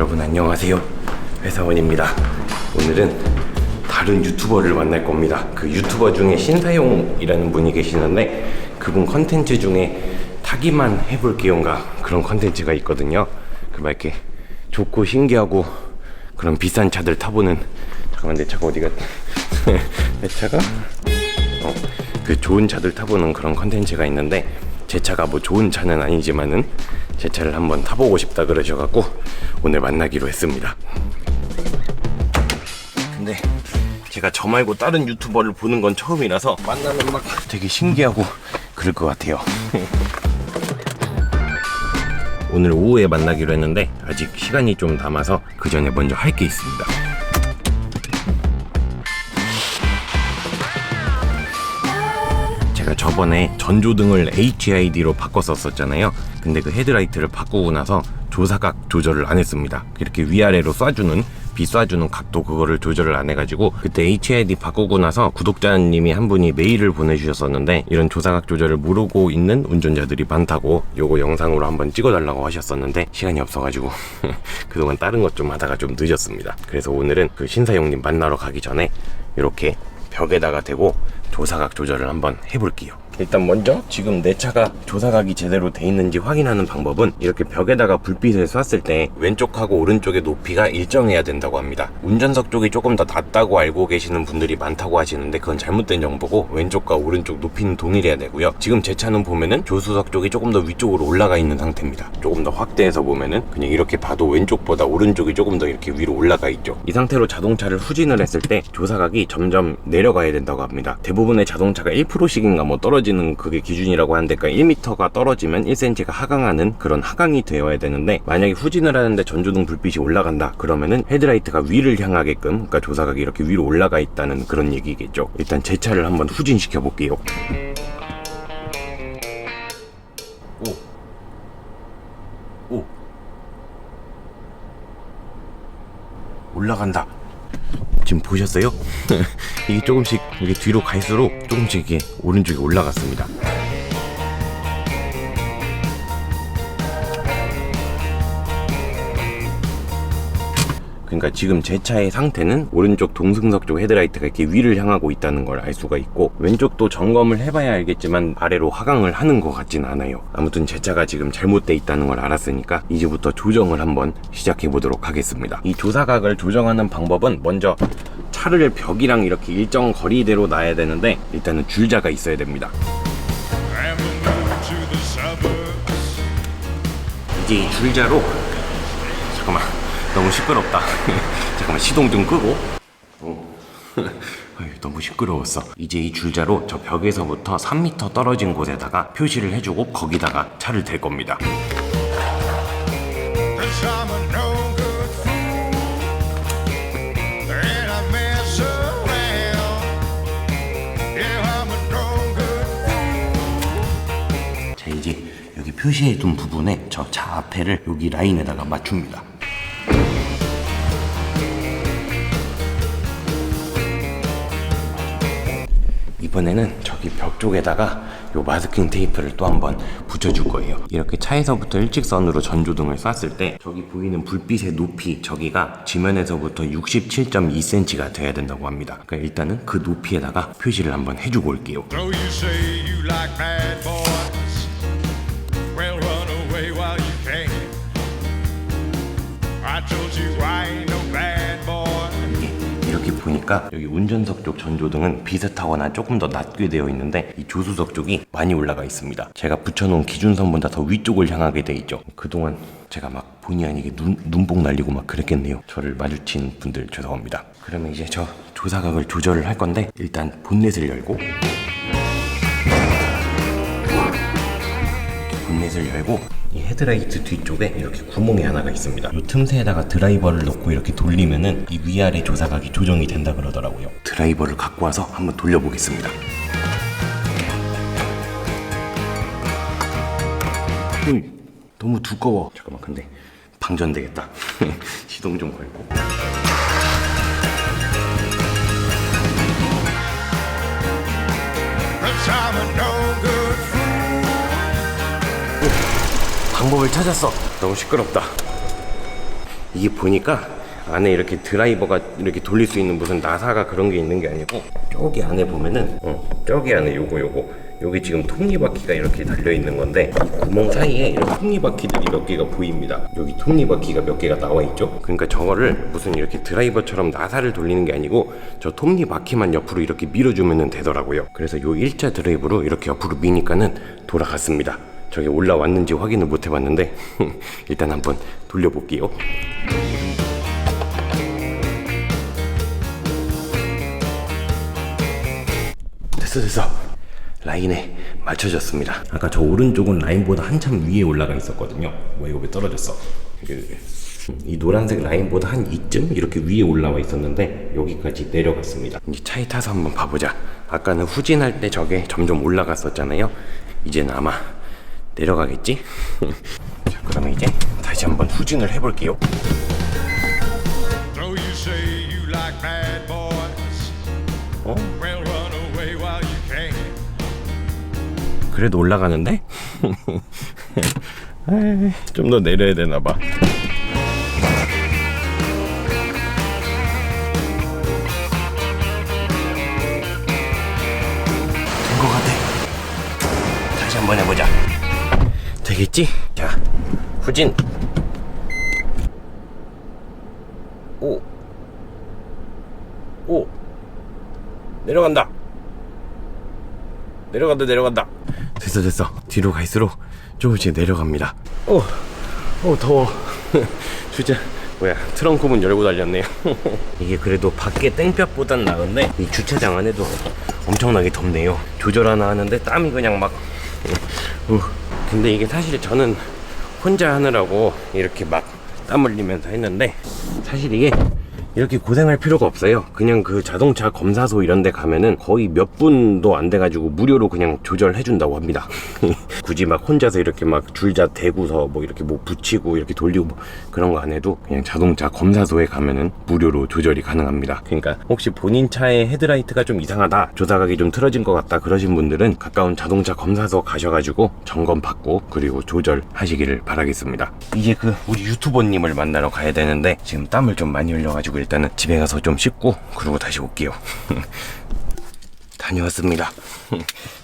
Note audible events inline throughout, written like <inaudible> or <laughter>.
여러분 안녕하세요. 회사원입니다. 오늘은 다른 유튜버를 만날 겁니다. 그 유튜버 중에 신사용이라는 분이 계시는데 그분 컨텐츠 중에 타기만 해볼게요인가 그런 컨텐츠가 있거든요. 그막 이렇게 좋고 신기하고 그런 비싼 차들 타보는 잠깐만 내 차가 어디 갔다 <laughs> 내 차가? 어, 그 좋은 차들 타보는 그런 컨텐츠가 있는데 제 차가 뭐 좋은 차는 아니지만은 제 차를 한번 타보고 싶다 그러셔갖고 오늘 만나기로 했습니다. 근데 제가 저 말고 다른 유튜버를 보는 건 처음이라서 만나면 막 되게 신기하고 그럴 것 같아요. <laughs> 오늘 오후에 만나기로 했는데 아직 시간이 좀 남아서 그 전에 먼저 할 게 있습니다. 제가 저번에 전조등을 HID로 바꿨었었잖아요. 근데 그 헤드라이트를 바꾸고 나서 조사각 조절을 안 했습니다. 이렇게 위아래로 쏴주는 비 쏴주는 각도 그거를 조절을 안 해가지고 그때 HID 바꾸고 나서 구독자님이 한 분이 메일을 보내주셨었는데 이런 조사각 조절을 모르고 있는 운전자들이 많다고 요거 영상으로 한번 찍어달라고 하셨었는데 시간이 없어가지고 <laughs> 그동안 다른 것 좀 하다가 좀 늦었습니다. 그래서 오늘은 그 신사용님 만나러 가기 전에 이렇게 벽에다가 대고 조사각 조절을 한번 해볼게요. 일단 먼저 지금 내 차가 조사각이 제대로 돼 있는지 확인하는 방법은 이렇게 벽에다가 불빛을 쐈을 때 왼쪽하고 오른쪽의 높이가 일정해야 된다고 합니다. 운전석 쪽이 조금 더 낮다고 알고 계시는 분들이 많다고 하시는데 그건 잘못된 정보고 왼쪽과 오른쪽 높이는 동일해야 되고요. 지금 제 차는 보면은 조수석 쪽이 조금 더 위쪽으로 올라가 있는 상태입니다. 조금 더 확대해서 보면은 그냥 이렇게 봐도 왼쪽보다 오른쪽이 조금 더 이렇게 위로 올라가 있죠. 이 상태로 자동차를 후진을 했을 때 조사각이 점점 내려가야 된다고 합니다. 대부분의 자동차가 1%씩인가 뭐 떨어지 는 그게 기준이라고 하는데 그러니까 1m가 떨어지면 1cm가 하강하는 그런 하강이 되어야 되는데 만약에 후진을 하는데 전조등 불빛이 올라간다 그러면은 헤드라이트가 위를 향하게끔 그러니까 조사각이 이렇게 위로 올라가 있다는 그런 얘기겠죠. 일단 제 차를 한번 후진시켜 볼게요. 오. 오. 올라간다. 지금 보셨어요? <laughs> 이게 조금씩 이게 뒤로 갈수록 조금씩 이게 오른쪽에 올라갔습니다. 그러니까 지금 제 차의 상태는 오른쪽 동승석 쪽 헤드라이트가 이렇게 위를 향하고 있다는 걸 알 수가 있고 왼쪽도 점검을 해봐야 알겠지만 아래로 하강을 하는 것 같진 않아요. 아무튼 제 차가 지금 잘못돼 있다는 걸 알았으니까 이제부터 조정을 한번 시작해 보도록 하겠습니다. 이 조사각을 조정하는 방법은 먼저 차를 벽이랑 이렇게 일정 거리대로 놔야 되는데 일단은 줄자가 있어야 됩니다. 이제 이 줄자로 잠깐만 너무 시끄럽다. <laughs> 잠깐만 시동 좀 끄고. <laughs> 너무 시끄러웠어. 이제 이 줄자로 저 벽에서부터 3m 떨어진 곳에다가 표시를 해주고 거기다가 차를 댈 겁니다 표시해둔 부분에 저차 앞에를 여기 라인에다가 맞춥니다 이번에는 저기 벽 쪽에다가 요 마스킹 테이프를 또 한번 붙여줄 거예요. 이렇게 차에서부터 일직선으로 전조등을 쐈을 때 저기 보이는 불빛의 높이 저기가 지면에서부터 67.2cm가 돼야 된다고 합니다. 그러니까 일단은 그 높이에다가 표시를 한번 해주고 올게요. 보니까 여기 운전석 쪽 전조등은 비슷하거나 조금 더 낮게 되어 있는데 이 조수석 쪽이 많이 올라가 있습니다. 제가 붙여놓은 기준선보다 더 위쪽을 향하게 돼 있죠. 그동안 제가 막 본의 아니게 눈, 눈뽕 날리고 막 그랬겠네요. 저를 마주친 분들 죄송합니다. 그러면 이제 저 조사각을 조절을 할 건데 일단 본넷을 열고 본넷을 열고 이 헤드라이트 뒤쪽에 이렇게 구멍이 하나가 있습니다. 이 틈새에다가 드라이버를 넣고 이렇게 돌리면은 이 위아래 조사각이 조정이 된다 그러더라고요. 드라이버를 갖고 와서 한번 돌려보겠습니다. 으이, 너무 두꺼워. 잠깐만, 근데 방전되겠다. <laughs> 시동 좀 걸고. 방법을 찾았어. 너무 시끄럽다. 이게 보니까 안에 이렇게 드라이버가 이렇게 돌릴 수 있는 무슨 나사가 그런 게 있는 게 아니고 저기 안에 보면은 어, 저기 안에 요거 요거 여기 지금 톱니바퀴가 이렇게 달려 있는 건데 이 구멍 사이에 이런 톱니바퀴들이 몇 개가 보입니다. 여기 톱니바퀴가 몇 개가 나와 있죠. 그러니까 저거를 무슨 이렇게 드라이버처럼 나사를 돌리는 게 아니고 저 톱니바퀴만 옆으로 이렇게 밀어주면 되더라고요. 그래서 요 일자 드라이브로 이렇게 옆으로 미니까는 돌아갔습니다. 저게 올라왔는지 확인을 못 해봤는데 <laughs> 일단 한번 돌려볼게요. 됐어 됐어. 라인에 맞춰졌습니다. 아까 저 오른쪽은 라인보다 한참 위에 올라가 있었거든요. 왜 이거 왜 떨어졌어. 그, 이 노란색 라인보다 한 이쯤 이렇게 위에 올라와 있었는데 여기까지 내려갔습니다. 이제 차에 타서 한번 봐보자. 아까는 후진할 때 저게 점점 올라갔었잖아요. 이제는 아마 내려가겠지? 자 그러면 이제 다시 한번 후진을 해볼게요 어? 그래도 올라가는데? 좀 더 내려야 되나 봐. 되겠지? 자, 후진. 오. 오. 내려간다. 내려간다 내려간다 됐어 됐어 뒤로 갈수록 조금씩 내려갑니다 오, 오 더워 <laughs> 진짜 뭐야 트렁크 문 열고 달렸네요 <laughs> 이게 그래도 밖에 땡볕보단 나은데 이 주차장 안에도 엄청나게 덥네요 조절 하나 하는데 땀이 그냥 막 우. 근데 이게 사실 저는 혼자 하느라고 이렇게 막 땀 흘리면서 했는데 사실 이게 이렇게 고생할 필요가 없어요. 그냥 그 자동차 검사소 이런 데 가면은 거의 몇 분도 안 돼가지고 무료로 그냥 조절해 준다고 합니다. <laughs> 굳이 막 혼자서 이렇게 막 줄자 대고서 뭐 이렇게 뭐 붙이고 이렇게 돌리고 뭐 그런 거 안 해도 그냥 자동차 검사소에 가면은 무료로 조절이 가능합니다. 그러니까 혹시 본인 차의 헤드라이트가 좀 이상하다, 조사각이 좀 틀어진 것 같다 그러신 분들은 가까운 자동차 검사소 가셔가지고 점검 받고 그리고 조절하시기를 바라겠습니다. 이제 그 우리 유튜버님을 만나러 가야 되는데 지금 땀을 좀 많이 흘려가지고 일단은 집에 가서 좀 씻고 그러고 다시 올게요. 다녀왔습니다.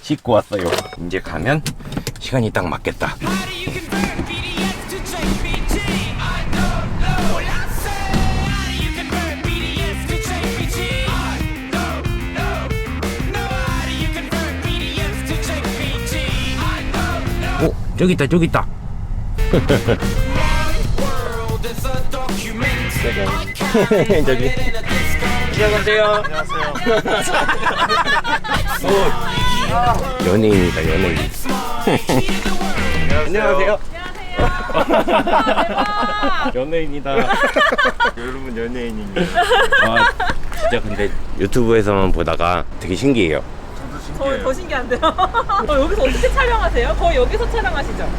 씻고 왔어요. 이제 가면 시간이 딱 맞겠다. 오 저기 있다 저기 있다. A documentary. 저기. 안녕하세요. 안녕하세요. 연예인이다 연예인. 안녕하세요. 연예인이다. 여러분 연예인입니다. 와 진짜 근데 유튜브에서만 보다가 되게 신기해요. 더, 더 신기한데요? 어, 여기서 어떻게 촬영하세요? 거의 여기서 촬영하시죠?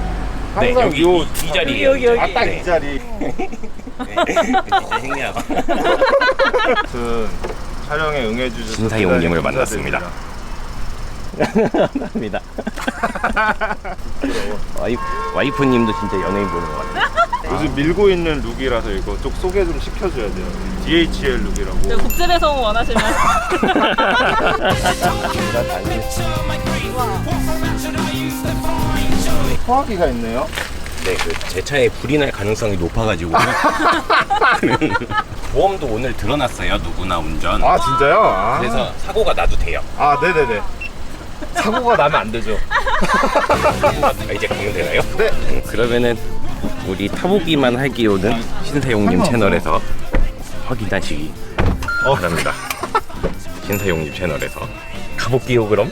네 여기 요이 자리 여기, 여기, 여기. 딱이 자리 진짜 신기하다. 같은 촬영에 응해주셔서 신사용님을 만났습니다. 감사합니다. <laughs> 와이프, 와이프님도 진짜 연예인 보는 것 같아요. 요즘 밀고 있는 룩이라서 이거 쪽 소개 좀 시켜줘야 돼요. DHL 룩이라고. 네, 국제 배송 원하시면 소화기가 <laughs> 있네요. 네, 그제 차에 불이 날 가능성이 높아가지고 <laughs> 보험도 오늘 들어놨어요. 누구나 운전. 아 진짜요? 아, 그래서 사고가 나도 돼요. 아 네네네. 사고가 나면 안 되죠. 아, <laughs> 이제 가면 되나요? 네. 음, 그러면은 우리 타보기만 할게요는 신사용님 채널에서 확인하시기 어. 바랍니다. <laughs> 신사용님 채널에서 가볼게요 그럼.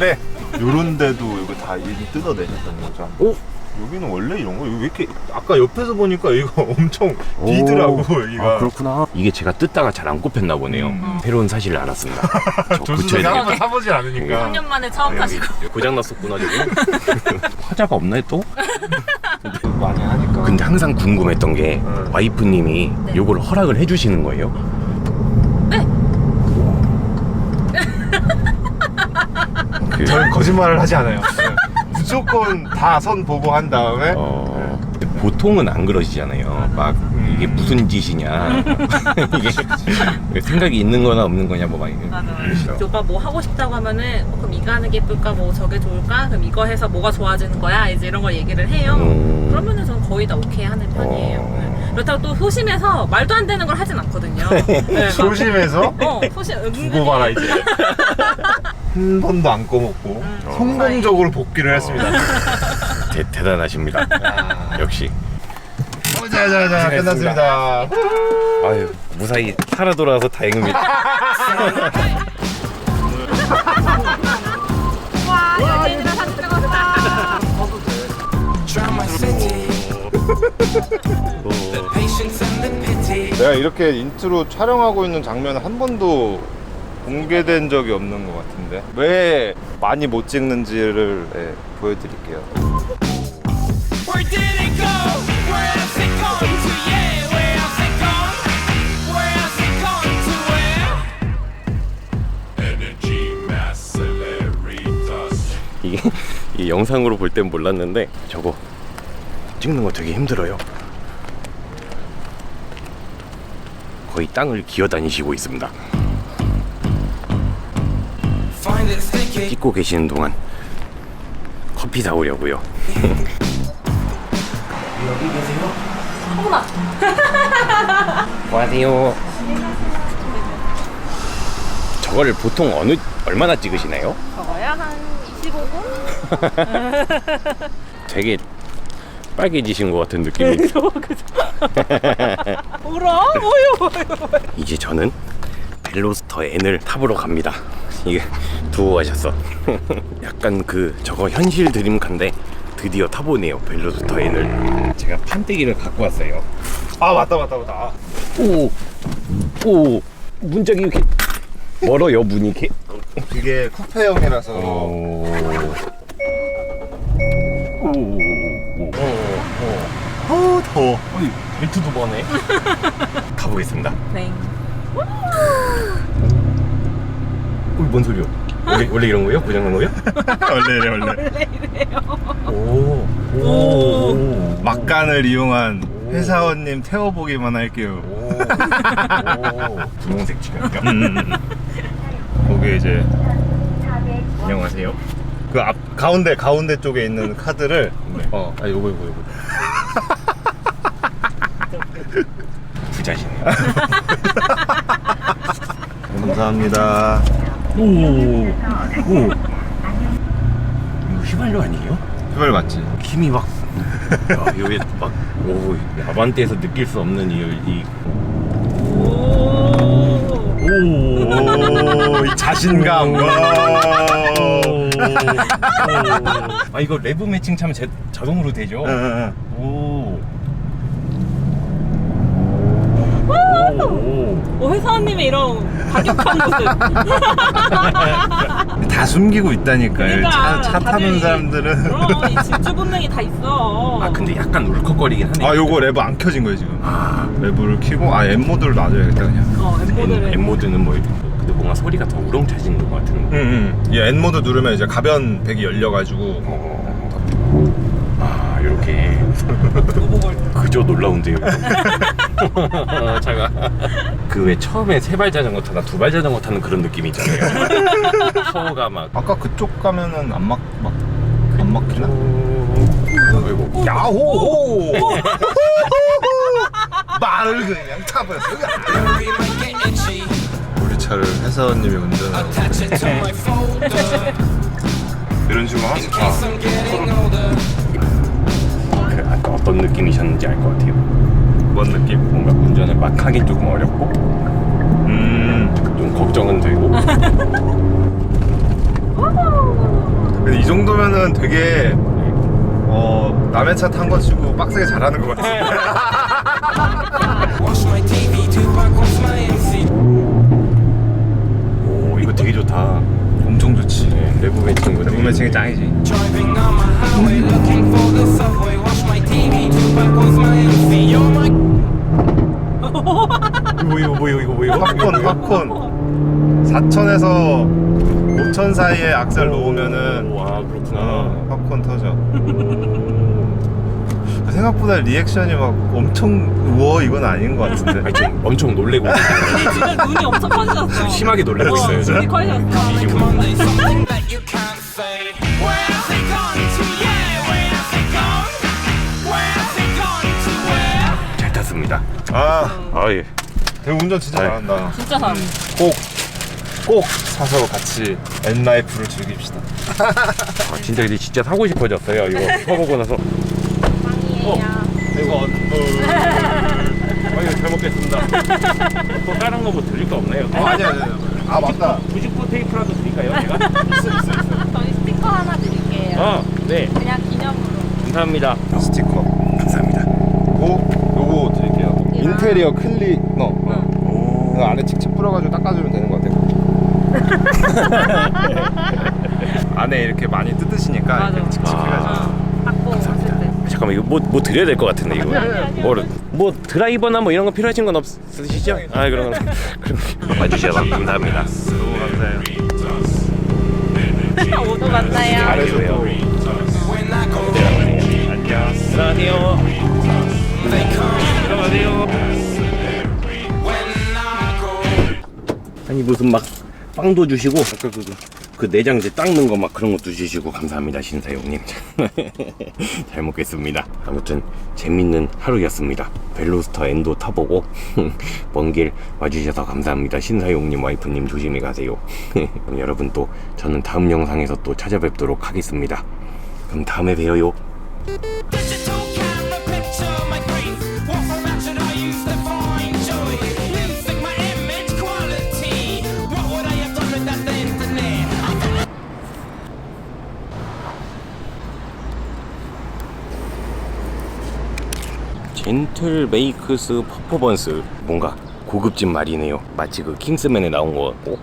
네. 요런 데도 이거 다 이렇게 뜯어내셨던 거죠. 오. 여기는 원래 이런 거? 여기 왜 이렇게 아까 옆에서 보니까 이거 <laughs> 엄청 비더라고 여기가. 아 그렇구나. 이게 제가 뜯다가 잘 안 꼽혔나 보네요. 새로운 사실을 알았습니다. <laughs> 저 조수석에. 한번 타보지 않으니까. 3년 만에 처음 타시고 고장 났었구나 지금. <laughs> 화자가 없나요 또? 많이 하니까. 근데 항상 궁금했던 게 와이프님이 요걸 허락을 해주시는 거예요? 네. 그, 저는 거짓말을 하지 않아요. 네. 무조건 다 선 보고 한 다음에 어, 보통은 안 그러시잖아요. 막 이게 무슨 짓이냐 <laughs> 이게 생각이 있는 거나 없는 거냐 뭐 막 이게 맞아. 그러시죠. 오빠 뭐 하고 싶다고 하면은 어, 그럼 이거 하는 게 예쁠까 뭐 저게 좋을까 그럼 이거 해서 뭐가 좋아지는 거야 이제 이런 걸 얘기를 해요. 음. 그러면은 저는 거의 다 오케이 하는 편이에요. 어. 네. 그렇다고 또 소심해서 말도 안 되는 걸 하진 않거든요. <laughs> 네, 막- 조심해서 어 소심 은근히 두고 봐라 이제 <laughs> 한 번도 안 꺼먹고 성공적으로 복귀를 했습니다. <laughs> 대, 대단하십니다. 역시. 자자자 끝났습니다. 아유 무사히 살아 돌아와서 다행입니다. <laughs> 와 연예인이랑 사진 찍었다. Drama city. The patience and the pity. 내가 이렇게 인트로 촬영하고 있는 장면 한 번도 공개된 적이 없는 것 같은데 왜 많이 못 찍는지를 예, 보여드릴게요. 이게 이 영상으로 볼 땐 몰랐는데 저거 찍는 거 되게 힘들어요 거의 땅을 기어다니시고 있습니다 찍고 계시는 동안 커피 사오려고요 여기 계세요? 어머나. 안녕하세요 저거를 보통 어느 얼마나 찍으시나요? 저거야 한 25분? <laughs> 되게 빨개지신 것 같은 느낌이 그죠 그죠. <laughs> 울어? 뭐요? 이제 저는 벨로스터 N을 타보러 갑니다. 이게 가셨어. <laughs> 약간 그 저거 현실 드림카인데 드디어 타보네요. 벨로스터 N을. 제가 판때기를 갖고 왔어요. 아 맞다 맞다 맞다 오, 오, 문짝이 이렇게 멀어요 문이 이렇게. 이게 쿠페형이라서 오, 오, 오, 어, 더워 어이 벨트 두 번에 가보겠습니다. 네. 어, 뭔 소리요? 원래 원래 이런 거요? 고장난 거요? <laughs> 원래 이래 원래 원래 이래요. 오, 오. 막간을 이용한 회사원님 태워보기만 할게요 오, <laughs> 분홍색 지금요? 음. 거기 이제 안녕하세요. 그 앞 가운데 가운데 쪽에 있는 카드를 네. 어 아, 요거 요거 요거 <laughs> 부자시네요. 감사합니다 오, 오, 이거 휘발유 아니에요? 휘발 맞지? 힘이 막, 야, 여기 막, 오, 야반대에서 느낄 수 없는 이, 이 오. 오, 이 자신감. 와. 아 이거 레브 매칭 참 제, 자동으로 되죠? 응, 응, 오. 오. 어, 회사원님의 이런 과격한 모습. 응. <laughs> 다 숨기고 있다니까요. 그러니까 차, 차 타는 다들 사람들은. 그럼 이 집주 본능이 다 있어. 아 근데 약간 울컥거리긴 하네. 아, 요거 레버 안 켜진 거예요, 지금. 아, 레버를 켜고, 아, M 모드를 놔줘야겠다, 그냥. 어, N, 엠모드를. N 모드는 뭐 근데 뭔가 소리가 더 우렁차지는 것 같은. 응, 응. 이 N 모드 누르면 이제 가변 백이 열려가지고. 어. 아 이렇게. <laughs> 그저 놀라운데요. 차가 그 왜 처음에 세 발 자전거 타다 두발 자전거 타는 그런 느낌 있잖아요. 파워가 <laughs> 막 아까 그쪽 가면은 안 막, 막, 안 막히나? 아이고 야호! <laughs> 말을 그냥 타버렸어. 우리 차를 회사원님이 운전하고. 이런 식으로 아까 어떤 느낌이셨는지 알 것 같아요. 뭔 느낌? 뭔가 운전을 막 하기 조금 어렵고 음. 좀 걱정은 되고 <laughs> 근데 이 정도면은 되게 어 남의 차 탄 거 치고 빡세게 잘하는 것 같아. 오 이거 되게 좋다. 엄청 좋지. 네, 내부 매칭 내부 매칭이 짱이지. 팝콘 팝콘. 4천에서 5천 사이에 악셀 놓으면은 와 그렇구나. 어, 팝콘 터져. 생각보다 리액션이 막 엄청 우와 이건 아닌 것 같은데. 아니, 좀 엄청 놀래고 지금 눈이 엄청 커지셨어. 심하게 놀래고 어, 있어요. 눈이 커지셨어. Something that you can't say. Where have they gone to? Yeah, where have they gone? Where have they gone to? Where? 잘 탔습니다. 아, 아 예. 대우 운전 진짜 아이. 잘한다. 진짜 잘해. 꼭, 꼭 사서 같이 엔라이프를 즐깁시다. 아, 진짜 이제 진짜 사고 싶어졌어요. 이거 사보고 나서. 빵이에요. 이거 어, 잘 먹겠습니다. 또 다른 거뭐 드릴 거 없나요? 어, 아니, 아니, 아니. 아, 맞다. 99 테이프라도 드릴까요? 제가? 저희 스티커 하나 드릴게요. 아, 네. 그냥 기념으로. 감사합니다. 스티커. 감사합니다. 요, 요거 드릴게요. 인테리어 클리너. 안에 칙칙 뿌려가지고 닦아주면 되는 것 같아요. <laughs> 안에 이렇게 많이 뜯으시니까 맞아. 이렇게 칙칙해가지고. 어, 닦고 하실 때. 잠깐만 이거 뭐, 뭐 드려야 될 것 같은데 이거. 뭐, 뭐 드라이버나 뭐 이런 거 필요하신 건 없으시죠? 아 그런 건 그럼 와주셔서 감사합니다. 너무 감사해요. <laughs> 오도 만나요. 잘해줘요. 안녕. 들어가세요. 들어가세요. 아니 무슨 막 빵도 주시고 아까 그, 그. 내장재 닦는 거 막 그런 것도 주시고 감사합니다 신사용님. <laughs> 잘 먹겠습니다. 아무튼 재밌는 하루였습니다. 벨로스터 엔도 타보고 <laughs> 먼 길 와주셔서 감사합니다 신사용님 와이프님 조심히 가세요. <laughs> 그럼 여러분 또 저는 다음 영상에서 또 찾아뵙도록 하겠습니다. 그럼 다음에 봬요 젠틀 메이크스 퍼포먼스. 뭔가 고급진 말이네요. 마치 그 킹스맨에 나온 것 같고